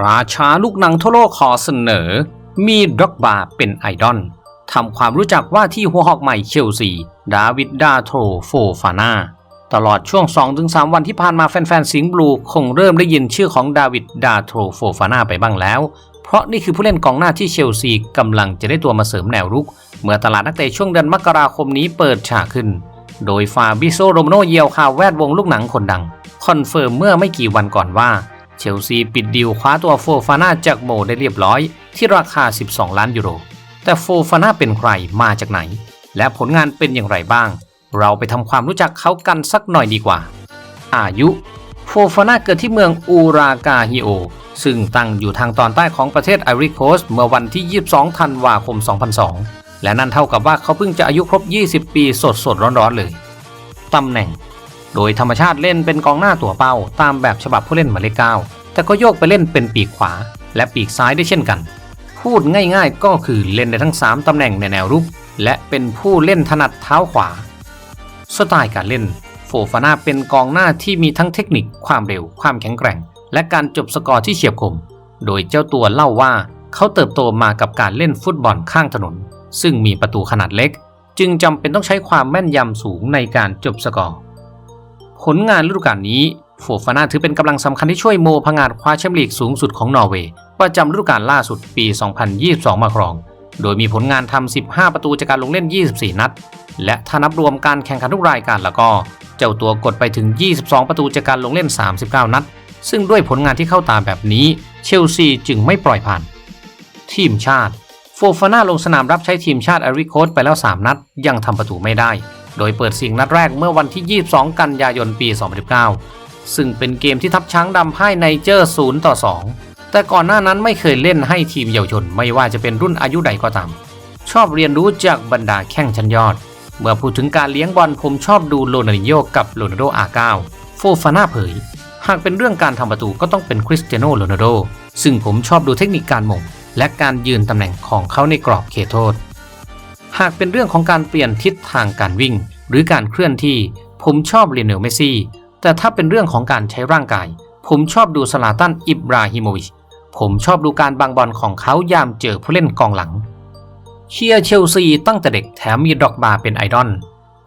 ราชาลูกหนังทั่วโลกขอเสนอ มีด็อกบาเป็นไอดอลทำความรู้จักว่าที่หัวหอกใหม่เชลซีดาวิดดาโทโฟฟาน่าตลอดช่วง 2-3 วันที่ผ่านมาแฟนๆ สิงห์บลูคงเริ่มได้ยินชื่อของดาวิดดาโทโฟฟาน่าไปบ้างแล้ว เพราะนี่คือผู้เล่นกองหน้าที่เชลซีกำลังจะได้ตัวมาเสริมแนวรุก เมื่อตลาดนักเตะช่วงเดือนมกราคมนี้เปิดฉากขึ้น โดยฟาบิโซโรมโนเยียวคาแวดวงลูกหนังคนดัง คอนเฟิร์มเมื่อไม่กี่วันก่อนว่า เชลซีปิดดีลคว้าตัวโฟฟาน่าจากโมได้เรียบร้อย ที่ราคา 12 ล้านยูโร แต่โฟฟาน่าเป็นใครมาจากไหน และผลงานเป็นอย่างไรบ้าง เราไปทำความรู้จักเขากันสักหน่อยดีกว่า อายุ โฟฟาน่าเกิดที่เมืองอูรากาฮิโอ ซึ่งตั้งอยู่ทางตอนใต้ของประเทศไอริโคสเมื่อวันที่ 22 ธันวาคม 2002 และนั่นเท่ากับว่าเขาเพิ่งจะอายุครบ 20 ปีสดสดร้อนๆเลยตำแหน่งโดยธรรมชาติเล่นเป็นกองหน้าตัวเป้าตามแบบฉบับผู้เล่นหมายเลขเก้า แต่ก็โยกไปเล่นเป็นปีกขวา และปีกซ้ายได้เช่นกัน พูดง่ายๆ ก็คือเล่นได้ทั้ง 3 ตำแหน่งในแนวรุก และเป็นผู้เล่นถนัดเท้าขวา สไตล์การเล่น โฟฟาน่าเป็นกองหน้าที่มีทั้งเทคนิค ความเร็ว ความแข็งแกร่ง และการจบสกอร์ที่เฉียบคม โดยเจ้าตัวเล่าว่าเขาเติบโตมากับการเล่นฟุตบอลข้างถนน ซึ่งมีประตูขนาดเล็ก จึงจำเป็นต้องใช้ความแม่นยำสูงในการจบสกอร์ ผลงานฤดูกาลนี้ โฟฟาน่าถือเป็นกำลังสำคัญที่ช่วยโมพงาดคว้าแชมป์ลีกสูงสุดของนอร์เวย์ประจำฤดูกาลล่าสุดปี 2022 มาครอง โดยมีผลงานทำ 15 ประตูจากการลงเล่น 24 นัด และถ้านับรวมการแข่งขันทุกรายการแล้วก็ เจ้าตัวกดไปถึง 22 ประตูจากการลงเล่น 39 นัด ซึ่งด้วยผลงานที่เข้าตาแบบนี้ เชลซีจึงไม่ปล่อยผ่าน ทีมชาติโฟฟาน่าลงสนามรับใช้ทีมชาติไอริโคสไปแล้ว 3 นัด ยังทำประตูไม่ได้ โดยเปิดสิงนัดแรกเมื่อวันที่ 22 กันยายน ปี 2019 ซึ่งเป็นเกมที่ทัพช้างดำพ่ายไนเจอร์0ต่อ 2 แต่ก่อนหน้านั้นไม่เคยเล่นให้ทีมเยาวชนไม่ว่าจะเป็นรุ่นอายุใดก็ตาม ชอบเรียนรู้จากบรรดาแข้งชั้นยอด เมื่อพูดถึงการเลี้ยงบอลผมชอบดูโรนัลดิโญกับโรนัลโดอาเก้าโฟฟาน่าเผย หากเป็นเรื่องการทำประตูก็ต้องเป็นคริสเตียโนโรนัลโดซึ่งผมชอบดูเทคนิคการหม่งและการยืนตำแหน่งของเขาในกรอบเขตโทษ หากเป็นเรื่องของการเปลี่ยนทิศทางการวิ่ง หรือการเคลื่อนที่ ผมชอบเลียนเนลเมซี่ แต่ถ้าเป็นเรื่องของการใช้ร่างกาย ผมชอบดูสลาตันอิบราฮิโมวิช ผมชอบดูการบังบอลของเขายามเจอผู้เล่นกองหลัง เชียร์เชลซีตั้งแต่เด็กแถมมีดอกบาเป็นไอดอล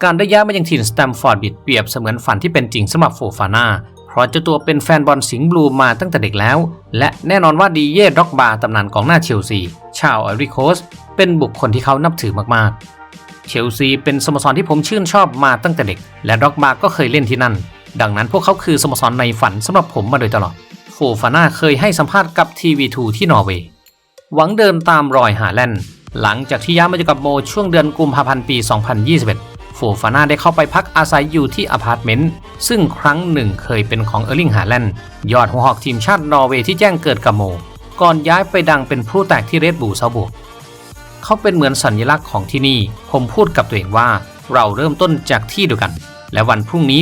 การได้ย้ายมายังถิ่นสแตมฟอร์ดบิดเปรียบเสมือนฝันที่เป็นจริงสำหรับโฟฟาน่าเพราะเจ้าตัวเป็นแฟนบอลสิงห์บลูมาตั้งแต่เด็กแล้ว และแน่นอนว่าดีเย่ด็อกบาตำนานกองหน้าเชลซี ชาวไอริโคส เป็นบุคคลที่เขานับถือมากๆ เชลซีเป็นสโมสรที่ผมชื่นชอบมาตั้งแต่เด็ก และด็อกบาก็เคยเล่นที่นั่น ดังนั้นพวกเขาคือสโมสรในฝันสำหรับผมมาโดยตลอด โฟฟาน่าเคยให้สัมภาษณ์กับทีวีทูที่นอร์เวย์ หวังเดินตามรอยหาแลนด์ หลังจากที่ย้ายมาอยู่กับโมช่วงเดือนกุมภาพันธ์ปี 2021 โฟฟาน่าได้เข้าไปพักอาศัยอยู่ที่อพาร์ตเมนต์ ซึ่งครั้งหนึ่งเคยเป็นของเออร์ลิงฮาแลนด์ ยอดหัวหอกทีมชาตินอร์เวย์ที่แจ้งเกิดกับโม ก่อนย้ายไปดังเป็นผู้แตกที่เรดบูลเซาบวกเขาเป็นเหมือนสัญลักษณ์ของที่นี่ ผมพูดกับตัวเองว่าเราเริ่มต้นจากที่เดียวกัน และวันพรุ่งนี้